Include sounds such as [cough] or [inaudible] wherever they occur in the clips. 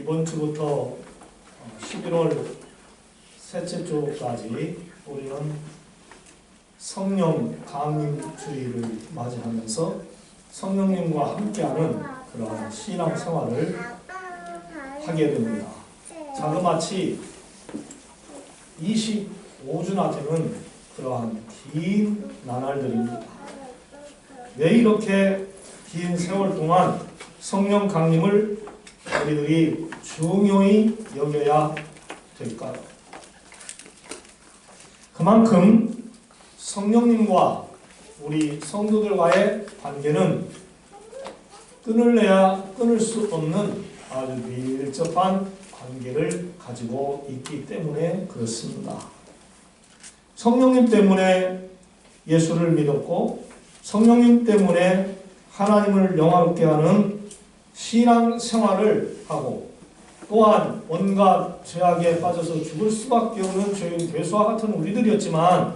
이번 주부터 11월 셋째 주까지 우리는 성령 강림 주의를 맞이하면서 성령님과 함께하는 그러한 신앙 생활을 하게 됩니다. 자그마치 25주나 되는 그러한 긴 나날들입니다. 왜 이렇게 긴 세월 동안 성령 강림을 우리들이 중요히 여겨야 될까요? 그만큼 성령님과 우리 성도들과의 관계는 끊을래야 끊을 수 없는 아주 밀접한 관계를 가지고 있기 때문에 그렇습니다. 성령님 때문에 예수를 믿었고 성령님 때문에 하나님을 영화롭게 하는 신앙 생활을 하고 또한 온갖 죄악에 빠져서 죽을 수밖에 없는 죄인 괴수와 같은 우리들이었지만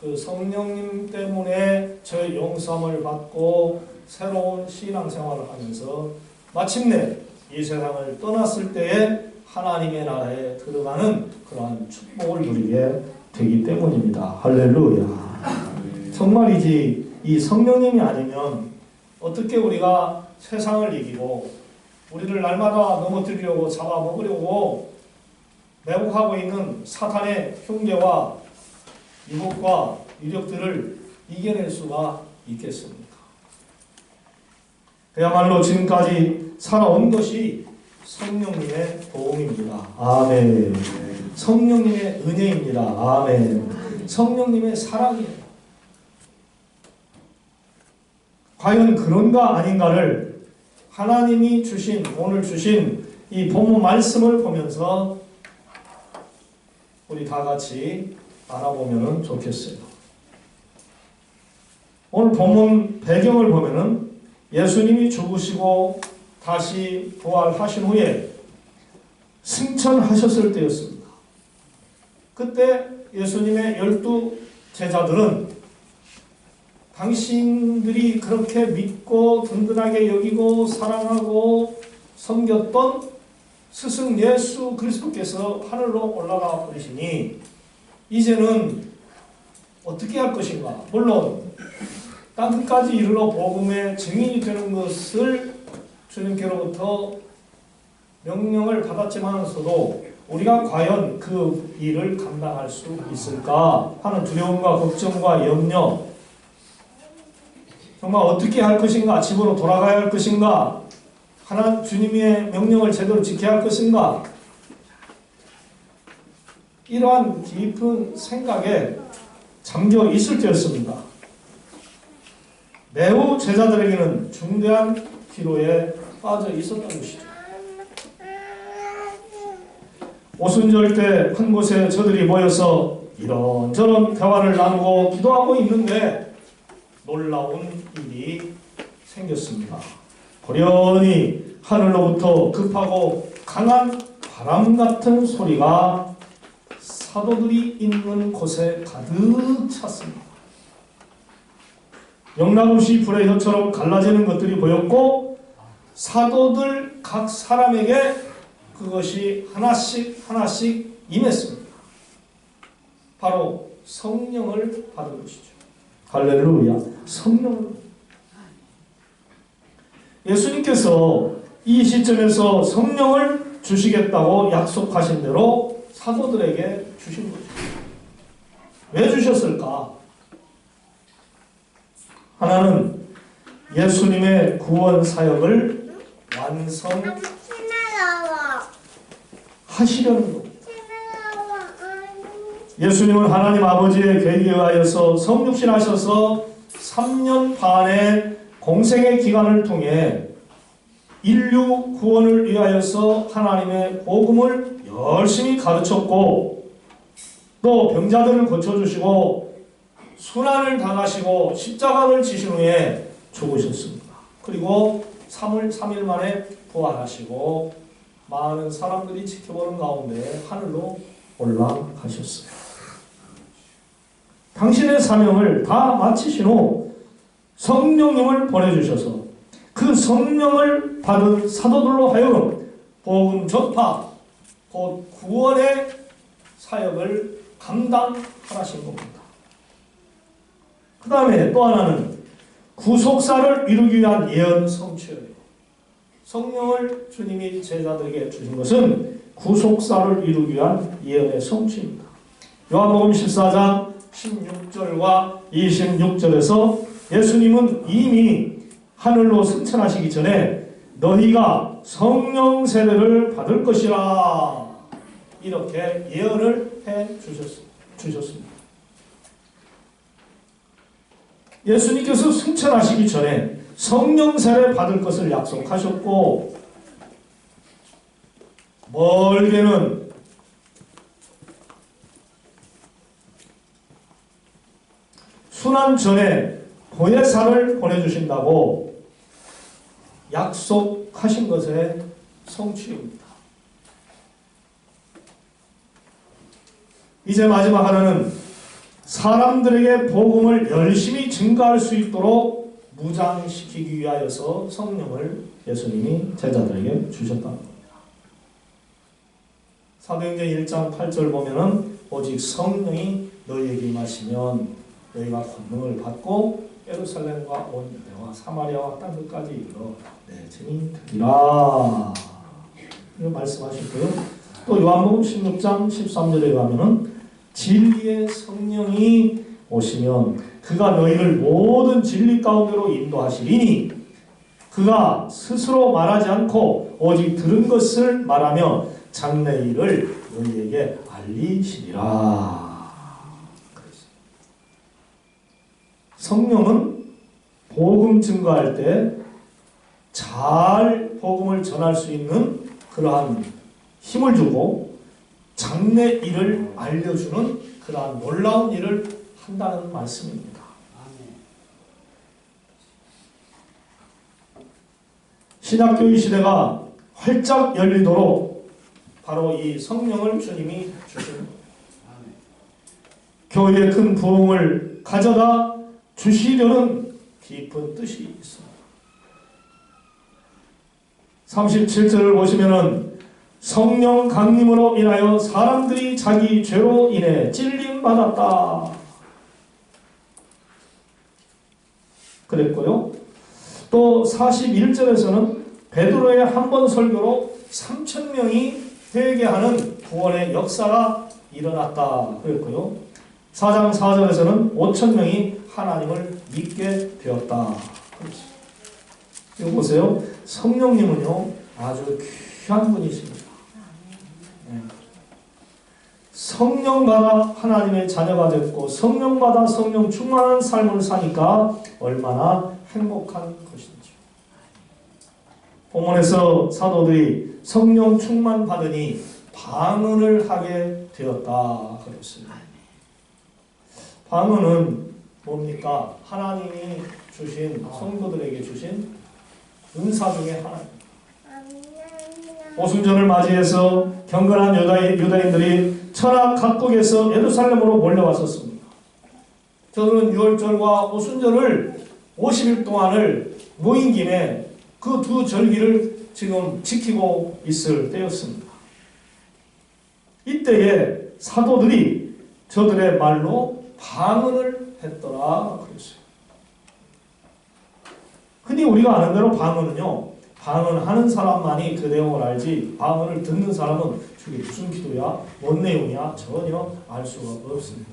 그 성령님 때문에 죄 용서함을 받고 새로운 신앙 생활을 하면서 마침내 이 세상을 떠났을 때에 하나님의 나라에 들어가는 그러한 축복을 누리게 되기 때문입니다. 할렐루야. 정말이지 이 성령님이 아니면 어떻게 우리가 세상을 이기고 우리를 날마다 넘어뜨리려고 잡아먹으려고 매복하고 있는 사탄의 흉계와 유혹과 위력들을 이겨낼 수가 있겠습니까? 그야말로 지금까지 살아온 것이 성령님의 도움입니다. 아멘. 성령님의 은혜입니다. 아멘. 성령님의 사랑이에요. 과연 그런가 아닌가를 하나님이 주신 오늘 주신 이 본문 말씀을 보면서 우리 다 같이 알아보면 좋겠어요. 오늘 본문 배경을 보면은 예수님이 죽으시고 다시 부활하신 후에 승천하셨을 때였습니다. 그때 예수님의 열두 제자들은 당신들이 그렇게 믿고 든든하게 여기고 사랑하고 섬겼던 스승 예수 그리스도께서 하늘로 올라가 버리시니 이제는 어떻게 할 것인가? 물론 땅 끝까지 이르러 복음의 증인이 되는 것을 주님께로부터 명령을 받았지만서도 우리가 과연 그 일을 감당할 수 있을까 하는 두려움과 걱정과 염려 정말 어떻게 할 것인가 집으로 돌아가야 할 것인가 하나 주님의 명령을 제대로 지켜야 할 것인가 이러한 깊은 생각에 잠겨 있을 때였습니다. 매우 제자들에게는 중대한 기로에 빠져 있었던 것이죠. 오순절 때 한 곳에 저들이 모여서 이런저런 대화를 나누고 기도하고 있는데 놀라운 일이 생겼습니다. 고련히 하늘로부터 급하고 강한 바람 같은 소리가 사도들이 있는 곳에 가득 찼습니다. 영락없이 불의 혀처럼 갈라지는 것들이 보였고 사도들 각 사람에게 그것이 하나씩 하나씩 임했습니다. 바로 성령을 받은 것이죠. 할렐루야. 성령을. 예수님께서 이 시점에서 성령을 주시겠다고 약속하신 대로 사도들에게 주신 거죠. 왜 주셨을까? 하나는 예수님의 구원 사역을 완성 하시려는 것. 예수님은 하나님 아버지의 계획에 의하여서 성육신하셔서 3년 반의 공생의 기간을 통해 인류 구원을 위하여서 하나님의 복음을 열심히 가르쳤고 또 병자들을 고쳐주시고 순환을 당하시고 십자가를 지신 후에 죽으셨습니다. 그리고 3일, 3일 만에 부활하시고 많은 사람들이 지켜보는 가운데 하늘로 올라가셨어요. 당신의 사명을 다 마치신 후 성령님을 보내주셔서 그 성령을 받은 사도들로 하여금 복음 전파, 곧 구원의 사역을 감당하신 겁니다. 그 다음에 또 하나는 구속사를 이루기 위한 예언 성취예요. 성령을 주님이 제자들에게 주신 것은 구속사를 이루기 위한 예언의 성취입니다. 요한복음 14장 16절과 26절에서 예수님은 이미 하늘로 승천하시기 전에 너희가 성령 세례를 받을 것이라 이렇게 예언을 해 주셨습니다. 예수님께서 승천하시기 전에 성령 세례 받을 것을 약속하셨고 멀게는 순환 전에 보혜사를 보내주신다고 약속하신 것의 성취입니다. 이제 마지막 하나는 사람들에게 복음을 열심히 증가할 수 있도록 무장시키기 위하여서 성령을 예수님이 제자들에게 주셨다는 겁니다. 사도행전 1장 8절 보면은 오직 성령이 너희에게 임하시면 너희가 권능을 받고 예루살렘과 온 유대와 사마리아와 땅 끝까지 이르러 내 증인 되리라. 이거 말씀하셨고요. 또 요한복음 16장 13절에 가면은 진리의 성령이 오시면 그가 너희를 모든 진리 가운데로 인도하시리니 그가 스스로 말하지 않고 오직 들은 것을 말하며 장래 일을 너희에게 알리시리라. 성령은 복음 증거할 때 잘 복음을 전할 수 있는 그러한 힘을 주고 장래 일을 알려주는 그러한 놀라운 일을 한다는 말씀입니다. 신약교회 시대가 활짝 열리도록 바로 이 성령을 주님이 주신. 교회의 큰 부흥을 가져다 주시려는 깊은 뜻이 있습니다. 37절을 보시면은 성령 강림으로 인하여 사람들이 자기 죄로 인해 찔림 받았다. 그랬고요. 또 41절에서는 베드로의 한 번 설교로 3천 명이 회개하는 구원의 역사가 일어났다. 그랬고요. 4장 4절에서는 5천 명이 하나님을 믿게 되었다. 이거 보세요. 성령님은요 아주 귀한 분이십니다. 네. 성령받아 하나님의 자녀가 됐고 성령받아 성령 충만한 삶을 사니까 얼마나 행복한 것인지. 본문에서 사도들이 성령 충만 받으니 방언을 하게 되었다 그랬습니다. 방언은 뭡니까? 하나님이 주신 성도들에게 주신 은사 중에 하나입니다. 오순절을 맞이해서 경건한 유다인, 유다인들이 천하 각국에서 예루살렘으로 몰려왔었습니다. 저들은 6월절과 오순절을 50일 동안을 모인 김에 그 두 절기를 지금 지키고 있을 때였습니다. 이때에 사도들이 저들의 말로 방언을 했더라 그랬어요. 흔히 우리가 아는 대로 방언은요. 방언하는 사람만이 그 내용을 알지 방언을 듣는 사람은 저게 무슨 기도야? 뭔 내용이야? 전혀 알 수가 없습니다.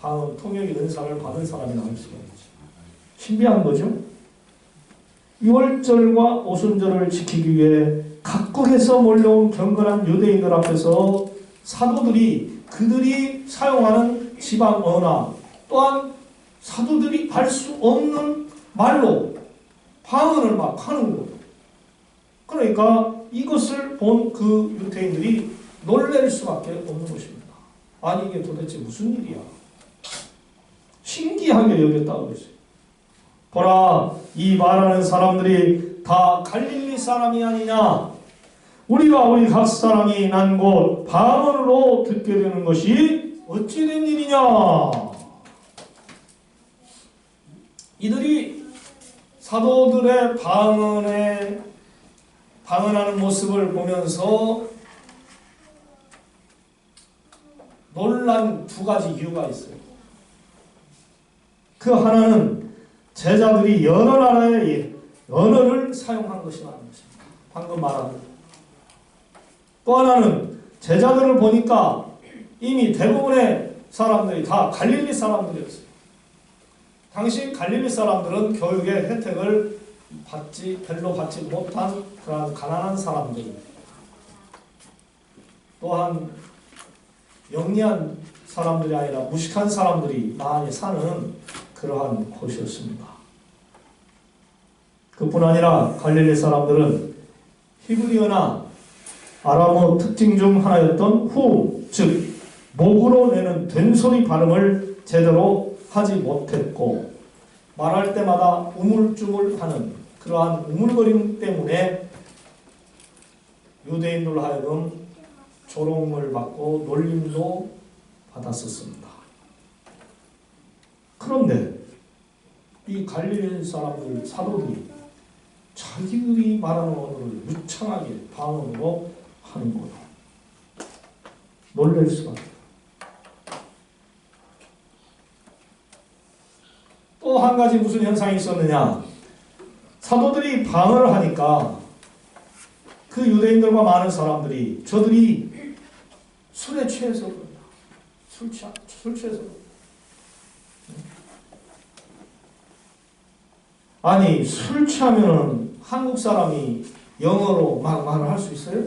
방언 통역이 은사를 받은 사람이나 알 수가 없지. 신비한 거죠. 6월절과 오순절을 지키기 위해 각국에서 몰려온 경건한 유대인들 앞에서 사도들이 그들이 사용하는 지방 언어 또한 사도들이 알 수 없는 말로 방언을 막 하는 거예요. 그러니까 이것을 본 그 유태인들이 놀랄 수밖에 없는 것입니다. 아니 이게 도대체 무슨 일이야? 신기하게 여겼다고 그랬어요. 보라 이 말하는 사람들이 다 갈릴리 사람이 아니냐? 우리가 우리 각 사람이 난 곳 방언으로 듣게 되는 것이 어찌 된 일이냐? 이들이 사도들의 방언에 방언하는 모습을 보면서 놀란 두 가지 이유가 있어요. 그 하나는 제자들이 여러 나라의 언어를 사용한 것이라는 것입니다. 방금 말한 것. 또 하나는 제자들을 보니까 이미 대부분의 사람들이 다 갈릴리 사람들이었어요. 당시 갈릴리 사람들은 교육의 혜택을 받지 별로 받지 못한 그러한 가난한 사람들 또한 영리한 사람들이 아니라 무식한 사람들이 많이 사는 그러한 곳이었습니다. 그뿐 아니라 갈릴리 사람들은 히브리어나 아람어 특징 중 하나였던 후, 즉 목으로 내는 된소리 발음을 제대로 하지 못했고 말할 때마다 우물쭈물하는 그러한 우물거림 때문에 유대인들로 하여금 조롱을 받고 놀림도 받았었습니다. 그런데 이 갈릴리 사람들 사도들이 자기들이 말하는 언어를 유창하게 방언으로 하는 거예요. 놀랄 수밖에. 또 한 가지 무슨 현상이 있었느냐? 사도들이 방언을 하니까 그 유대인들과 많은 사람들이 저들이 술에 취해서 그런다. 술 취, 술 취해서. 아니 술 취하면은 한국 사람이 영어로 막 말을 할 수 있어요?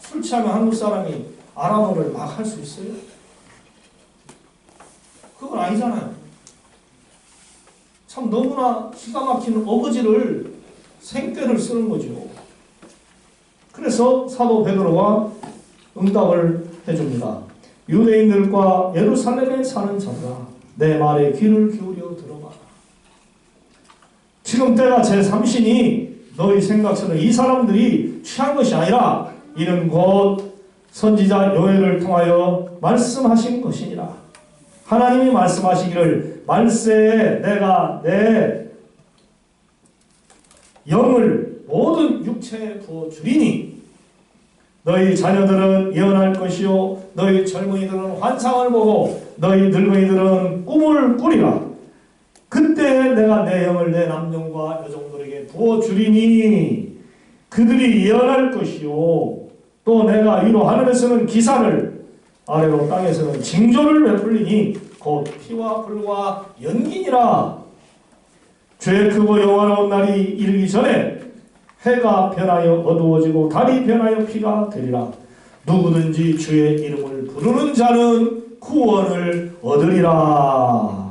술 취하면 한국 사람이 아랍어를 막 할 수 있어요? 그건 아니잖아요. 참 너무나 기가 막히는 어거지를 생떼를 쓰는 거죠. 그래서 사도 베드로가 응답을 해줍니다. 유대인들과 예루살렘에 사는 자들아 내 말에 귀를 기울여 들어봐라. 지금 때가 제3신이 너희 생각처럼 이 사람들이 취한 것이 아니라 이는 곧 선지자 요엘을 통하여 말씀하신 것이니라. 하나님이 말씀하시기를 말세에 내가 내 영을 모든 육체에 부어 주리니 너희 자녀들은 예언할 것이요 너희 젊은이들은 환상을 보고 너희 늙은이들은 꿈을 꾸리라. 그때 내가 내 영을 내 남종과 여종들에게 부어 주리니 그들이 예언할 것이요 또 내가 위로 하늘에서는 기사를 아래로 땅에서는 징조를 베풀리니 곧 피와 불과 연기니라. 죄 크고 영화로운 날이 이르기 전에 해가 변하여 어두워지고 달이 변하여 피가 되리라. 누구든지 주의 이름을 부르는 자는 구원을 얻으리라.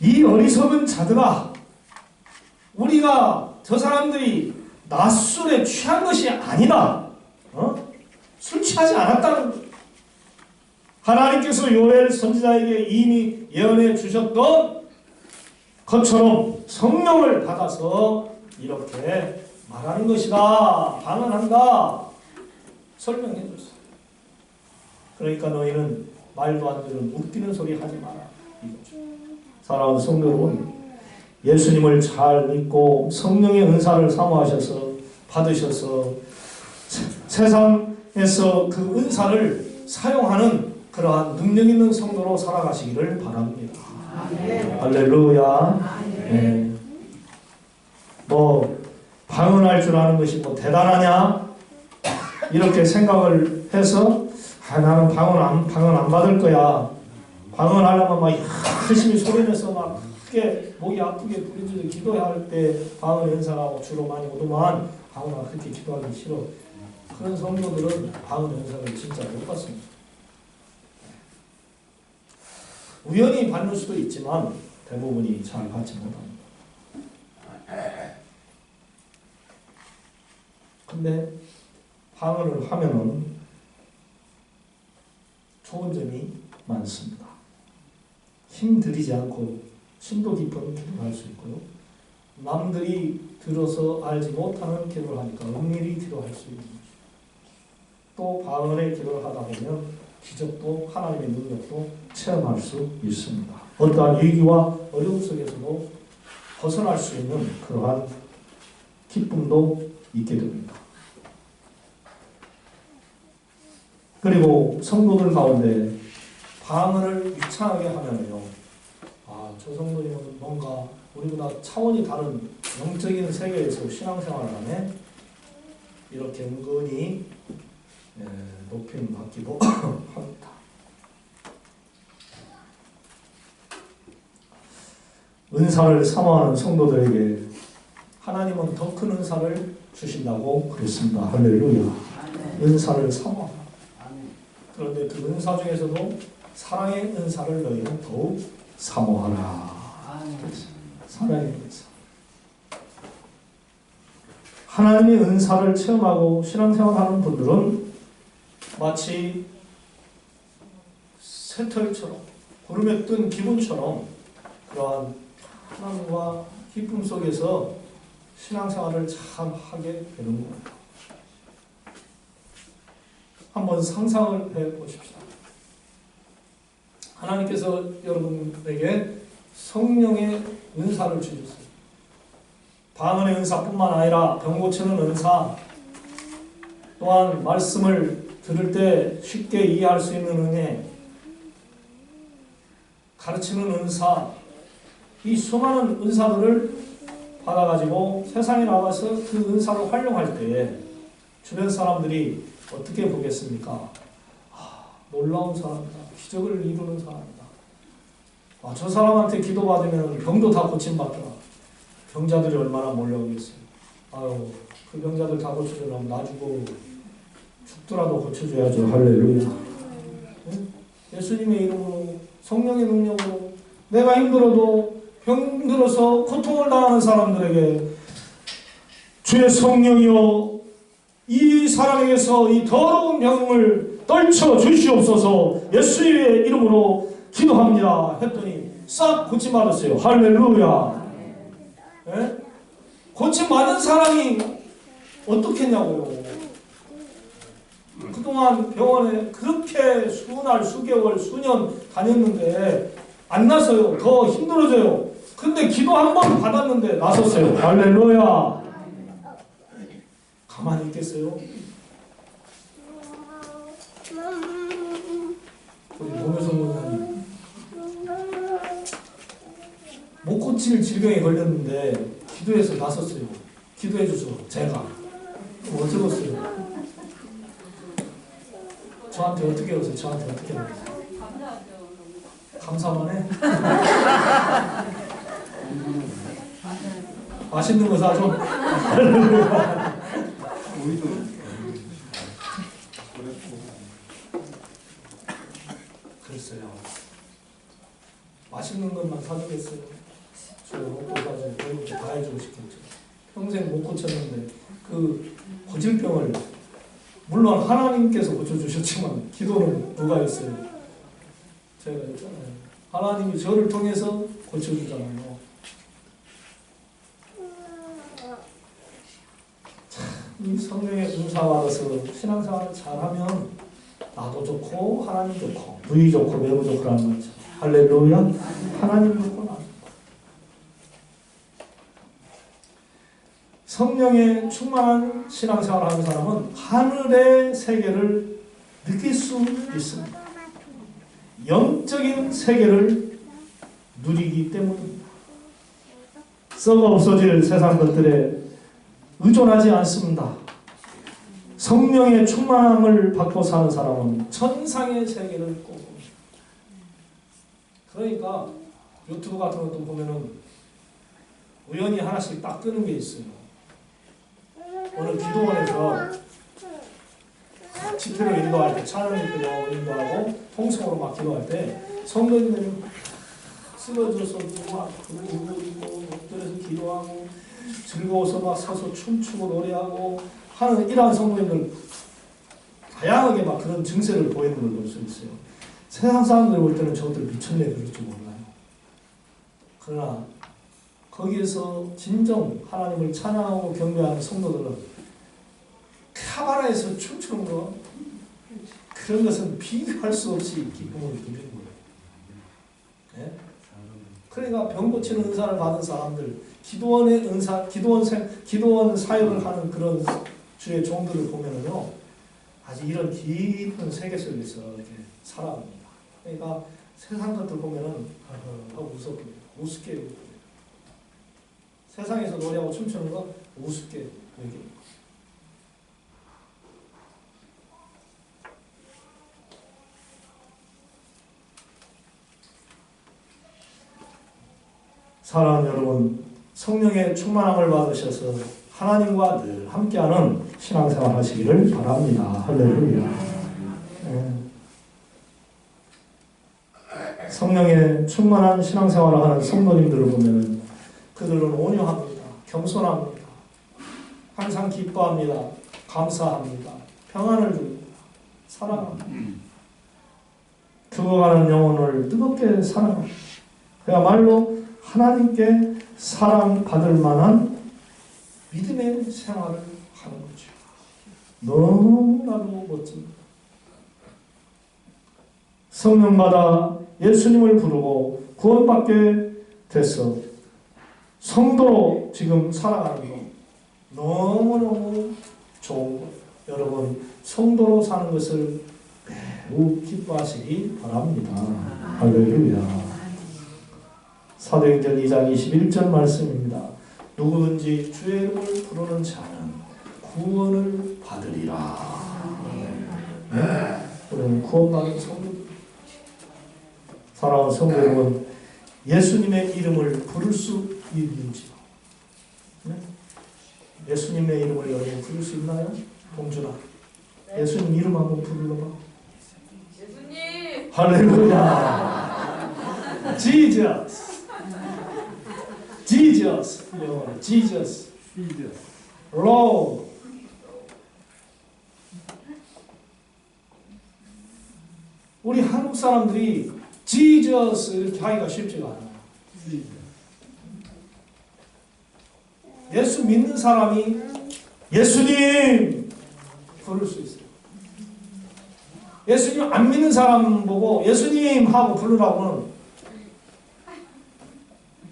이 어리석은 자들아 우리가 저 사람들이 낮술에 취한 것이 아니다. 어? 술 취하지 않았다는 것. 하나님께서 요엘 선지자에게 이미 예언해 주셨던 것처럼 성령을 받아서 이렇게 말하는 것이다 방언한다 설명해 줬어요 그러니까 너희는 말도 안 되는 웃기는 소리 하지 마라 이거죠. 사랑하는 성도 여러분 예수님을 잘 믿고 성령의 은사를 사모하셔서 받으셔서 세- 세상 에서 그 은사를 사용하는 그러한 능력 있는 성도로 살아가시기를 바랍니다. 할렐루야. 네. 뭐 방언할 줄 아는 것이 뭐 대단하냐 이렇게 생각을 해서 아 나는 방언 안 방언 안 받을 거야. 방언하려면 막 열심히 소리내서 막 크게 목이 아프게 부르짖어 기도할 때 방언 연사가 주로 많이 오더만 방언아 그렇게 기도하기 싫어. 그런 성도들은 방언 연사를 진짜 못 받습니다. 우연히 받는 수도 있지만 대부분이 잘 받지 못합니다. 근데 방언을 하면은 좋은 점이 많습니다. 힘 들이지 않고 심도 깊은 기도를 할 수 있고요. 남들이 들어서 알지 못하는 기도를 하니까 은밀히 기도할 수 거죠. 또 방언의 기도를 하다 보면 기적도 하나님의 능력도 체험할 수 있습니다. 어떠한 위기와 어려움 속에서도 벗어날 수 있는 그러한 기쁨도 있게 됩니다. 그리고 성도들 가운데 방언을 유창하게 하면요. 아, 저 성도님은 뭔가 우리보다 차원이 다른 영적인 세계에서 신앙생활을 하네. 이렇게 은근히 예, 높임 받기도 [coughs] 합니다. 은사를 사모하는 성도들에게 하나님은 더 큰 은사를 주신다고 그랬습니다. 할렐루야. 은사를 사모하라. 그런데 그 은사 중에서도 사랑의 은사를 너희는 더욱 사모하라. 사랑의 은사. 하나님의 은사를 체험하고 신앙생활하는 분들은 마치 새털처럼 구름에 뜬 기분처럼 그러한 하나님과 기쁨 속에서 신앙생활을 잘 하게 되는 거예요. 한번 상상을 해 보십시다. 하나님께서 여러분에게 성령의 은사를 주셨어요. 방언의 은사뿐만 아니라 병 고치는 은사, 또한 말씀을 들을 때 쉽게 이해할 수 있는 은혜, 가르치는 은사, 이 수많은 은사들을 받아가지고 세상에 나가서 그 은사를 활용할 때 주변 사람들이 어떻게 보겠습니까? 아, 놀라운 사람이다. 기적을 이루는 사람이다. 아, 저 사람한테 기도받으면 병도 다 고침받더라. 병자들이 얼마나 몰려오겠어요. 아유, 그 병자들 다 고쳐주려면 놔주고 죽더라도 고쳐줘야죠. 할렐루야. 응? 예수님의 이름으로 성령의 능력으로 내가 힘들어도 병들어서 고통을 당하는 사람들에게 주의 성령이여 이 사람에게서 이 더러운 병을 떨쳐 주시옵소서 예수의 이름으로 기도합니다 했더니 싹 고침 받았어요 할렐루야 예? 고침 받은 사람이 어떻겠냐고요 그동안 병원에 그렇게 수날 수개월 수년 다녔는데 안 나서요 더 힘들어져요 근데 기도 한 번 받았는데 나섰어요 할렐루야 가만히 있겠어요? 우리 몸에서 보면 못 고칠 질병에 걸렸는데 기도해서 나섰어요. 기도해 주소. 제가 어쩌겠어요? 저한테 어떻게 오세요? 저한테 어떻게 오세요? 감사만 해? 맛있는 거 사줘? 우리도 글쎄요. 맛있는 것만 사주겠어요. 저 먹고 사주고 다 해주고 싶겠죠. 평생 못 고쳤는데 그 고질병을 물론 하나님께서 고쳐주셨지만 기도는 누가 했어요? 제가 했잖아요. 하나님이 저를 통해서 고쳐주잖아요. 이 성령의 은사 받아서 신앙생활을 잘하면 나도 좋고 하나님 좋고 부이 좋고 매우 좋고라는 거죠. 할렐루야. 하나님 좋고 나 좋고. 성령의 충만한 신앙생활을 하는 사람은 하늘의 세계를 느낄 수 있습니다. 영적인 세계를 누리기 때문입니다. 썩어 없어질 세상 것들에 의존하지 않습니다. 성령의 충만함을 받고 사는 사람은 천상의 세계를 꿈꿉니다. 그러니까 유튜브 같은 것도 보면은 우연히 하나씩 딱 뜨는 게 있어요. 오늘 기도원에서 집회를 인도할 때 찬양 집회도 인도하고 통성으로 막 기도할 때 성도님들이 막 쓰러져서 막 울고 엎드려서 기도하고 즐거워서 막 서서 춤추고 노래하고 하는 이러한 성도님들 다양하게 막 그런 증세를 보이는 걸 볼 수 있어요. 세상 사람들 볼 때는 저것들 미쳤네 그럴 줄 몰라요. 그러나 거기에서 진정 하나님을 찬양하고 경배하는 성도들은 카바라에서 춤추는 거 그런 것은 비교할 수 없이 기쁨을 누리는 거예요. 네? 그러니까 병 고치는 은사를 받은 사람들, 기도원의 은사, 기도원 생, 기도원 사역을 하는 그런 주의 종들을 보면은요, 아주 이런 깊은 세계 속에서 이렇게 살아갑니다. 그러니까 세상 것들 보면은 아, 하고 웃었고 우습게 여기고 세상에서 노래하고 춤추는 거 우습게 여기고 사랑하는 여러분, 성령의 충만함을 받으셔서 하나님과 늘 함께하는 신앙생활 하시기를 바랍니다. 할렐루야. 예. 성령의 충만한 신앙생활을 하는 성도님들을 보면 그들은 온유합니다. 겸손합니다. 항상 기뻐합니다. 감사합니다. 평안을 줍니다. 사랑합니다. 죽어가는 영혼을 뜨겁게 사랑합니다. 그야말로 하나님께 사랑받을 만한 믿음의 생활을 하는 거죠. 너무나도 멋집니다. 성령마다 예수님을 부르고 구원받게 됐어. 성도로 지금 살아가는 거 너무너무 좋은 거 여러분, 성도로 사는 것을 매우 기뻐하시기 바랍니다. 할렐루야. 사도행전 2장 21절 말씀입니다. 누구든지 주의 이름을 부르는 자는 구원을 받으리라. 네? 우리는 구원받은 성도 사랑하는 성도 여러분 예수님의 이름을 부를 수 있는지요? 네? 예수님의 이름을 여러분 부를 수 있나요? 봉준아. 예수님 이름 한번 부르러봐 예수님! 할렐루야. Jesus Jesus 영어로 Jesus Lord 우리 한국 사람들이 Jesus 이렇게 하기가 쉽지가 않아요. 예수 믿는 사람이 예수님 부를 수 있어요. 예수님 안 믿는 사람 보고 예수님 하고 부르라고는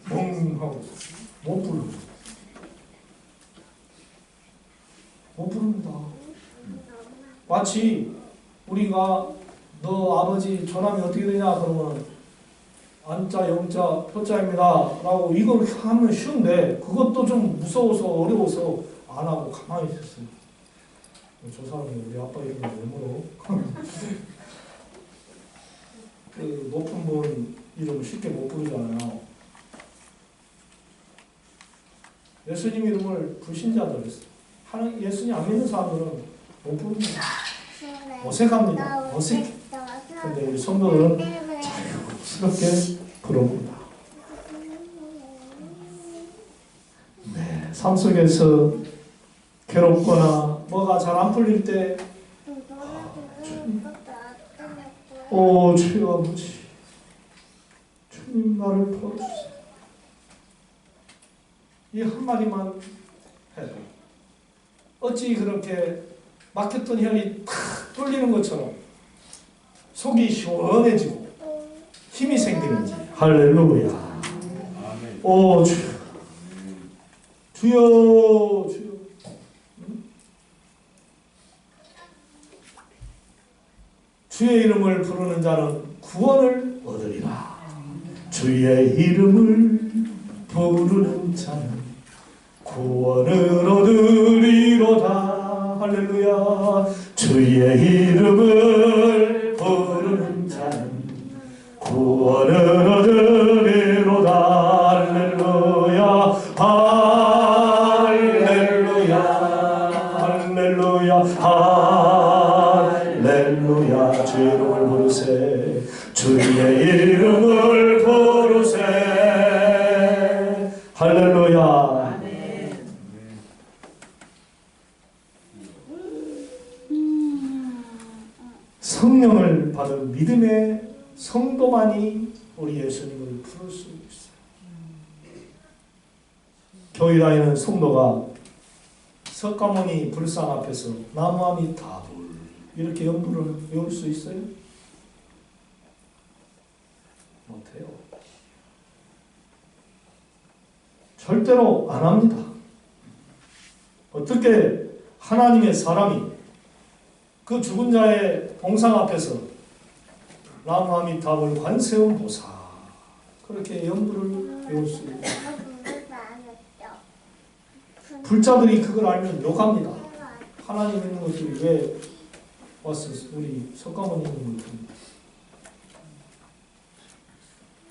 멍 하고 못 부르. 못 부릅니다. 마치 우리가 너 아버지 전함이 어떻게 되냐? 그러면 안자 영자 표자입니다. 라고 이걸 하면 쉬운데 그것도 좀 무서워서 어려워서 안 하고 가만히 있었어요 저 사람이 우리 아빠 이름을 왜 물어? [laughs] 그 높은 분 이름을 쉽게 못 부르잖아요. 예수님 이름을 불신자들 하는 예수님 안 믿는 사람들은 못 부릅니다. 어색합니다. 어색해 근데 우리 성도들은 자유스럽게 부릅니다. 네, 삶 속에서 괴롭거나 뭐가 잘 안 풀릴 때, 오 주여 아버지, 주님 나를 풀어주세요. 이 한마디만 해도 어찌 그렇게 막혔던 혈이 탁 뚫리는 것처럼 속이 시원해지고 힘이 생기는지. 할렐루야. 오 주여. 주여 주여. 응? 주의 이름을 부르는 자는 구원을 얻으리라. 주의 이름을 부르는 자는 구원을 얻으리로다. 할렐루야. 주의 이름을 부르는 자는 구원을 얻으리로다 할렐루야 할렐루야 할렐루야 할렐루야. 주의 이름을 부르세. 주의 이름을 부르세 할렐루야 성령을 받은 믿음의 성도만이 우리 예수님을 부를 수 있어요. 다니는 성도가 석가모니 불상 앞에서 나무함이 다불 이렇게 연부를 외울 수 있어요? 못해요. 절대로 안 합니다. 어떻게 하나님의 사람이 그 죽은 자의 동상 앞에서 라마미탑을 관세음 보사 그렇게 염두를 배울 수 있고 불자들이 그걸 알면 욕합니다. 하나님 있는 것들이 왜 왔어? 우리 석가모니 있는 것들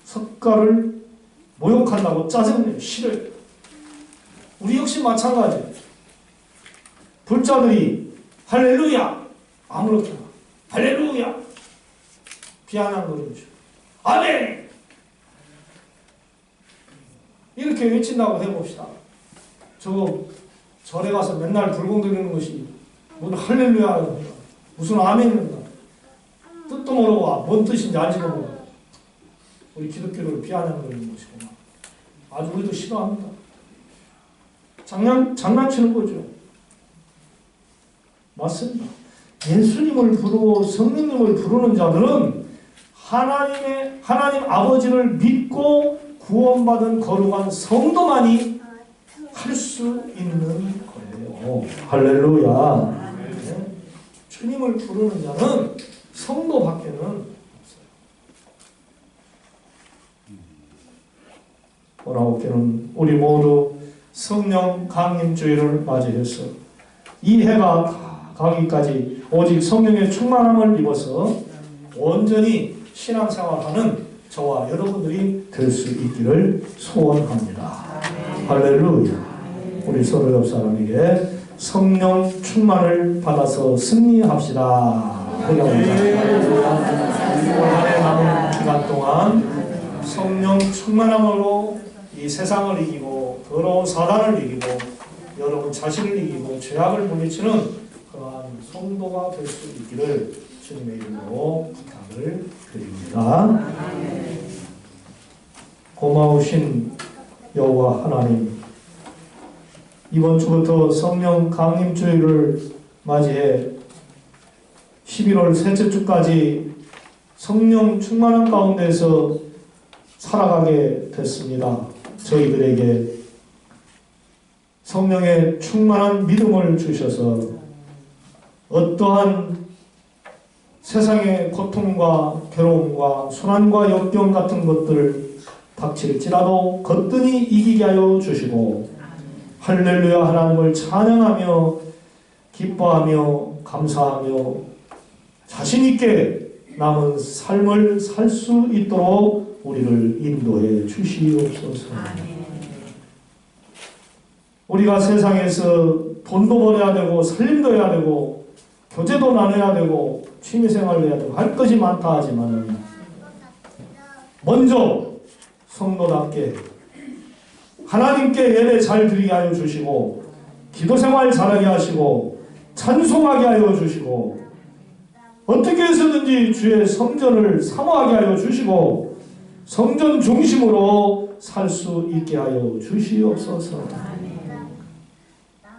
석가를 모욕한다고 짜증내요. 싫어요. 우리 역시 마찬가지. 불자들이 할렐루야 아무렇게나 할렐루야 비아냥 거리죠. 아멘 이렇게 외친다고 해봅시다. 저거 절에 가서 맨날 불공 드리는 것이 뭔 할렐루야 무슨 아멘인가 뜻도 모르고 뭔 뜻인지 알지도 모르고 우리 기독교를 비아냥 거리는 것이구나. 아주 우리도 싫어합니다. 장난 장난치는 거죠. 맞습니다. 예수님을 부르고 성령님을 부르는 자들은 하나님의 하나님 아버지를 믿고 구원받은 거룩한 성도만이 할 수 있는 거예요. 할렐루야. 네. 주님을 부르는 자는 성도밖에는 없어요. 오라오케는 우리 모두 성령 강림주의를 맞이해서 이 해가 다 가기까지 오직 성령의 충만함을 입어서 온전히 신앙생활하는 저와 여러분들이 될 수 있기를 소원합니다. 할렐루야. 우리 서로 옆 사람에게 성령 충만을 받아서 승리합시다. 올한해 남은 기간 동안 성령 충만함으로 이 세상을 이기고 더러운 사단을 이기고 여러분 자신을 이기고 죄악을 물리치는 그러한 성도가 될 수 있기를 주님의 이름으로 부탁을 드립니다. 고마우신 여호와 하나님 이번 주부터 성령 강림 주일을 맞이해 11월 셋째 주까지 성령 충만한 가운데서 살아가게 됐습니다. 저희들에게 성령의 충만한 믿음을 주셔서 어떠한 세상의 고통과 괴로움과 순환과 역경 같은 것들 닥칠지라도 거뜬히 이기게 하여 주시고 할렐루야 하나님을 찬양하며 기뻐하며 감사하며 자신 있게 남은 삶을 살 수 있도록 우리를 인도해 주시옵소서. 우리가 세상에서 돈도 벌어야 되고 살림도 해야 되고 교제도 나눠야 되고 취미생활도 해야 되고 할 것이 많다 하지만 먼저 성도답게 하나님께 예배 잘 드리게 하여 주시고 기도 생활 잘하게 하시고 찬송하게 하여 주시고 어떻게 해서든지 주의 성전을 사모하게 하여 주시고 성전 중심으로 살 수 있게 하여 주시옵소서.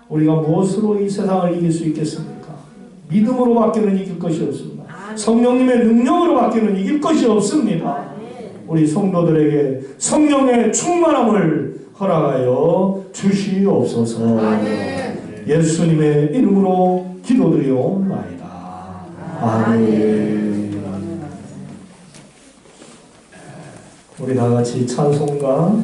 우리가 무엇으로 이 세상을 이길 수 있겠습니까? 믿음으로 밖에는 이길 것이 없습니다. 성령님의 능력으로 밖에는 이길 것이 없습니다. 우리 성도들에게 성령의 충만함을 허락하여 주시옵소서. 예수님의 이름으로 기도드리옵나이다. 아멘. 우리 다 같이 찬송가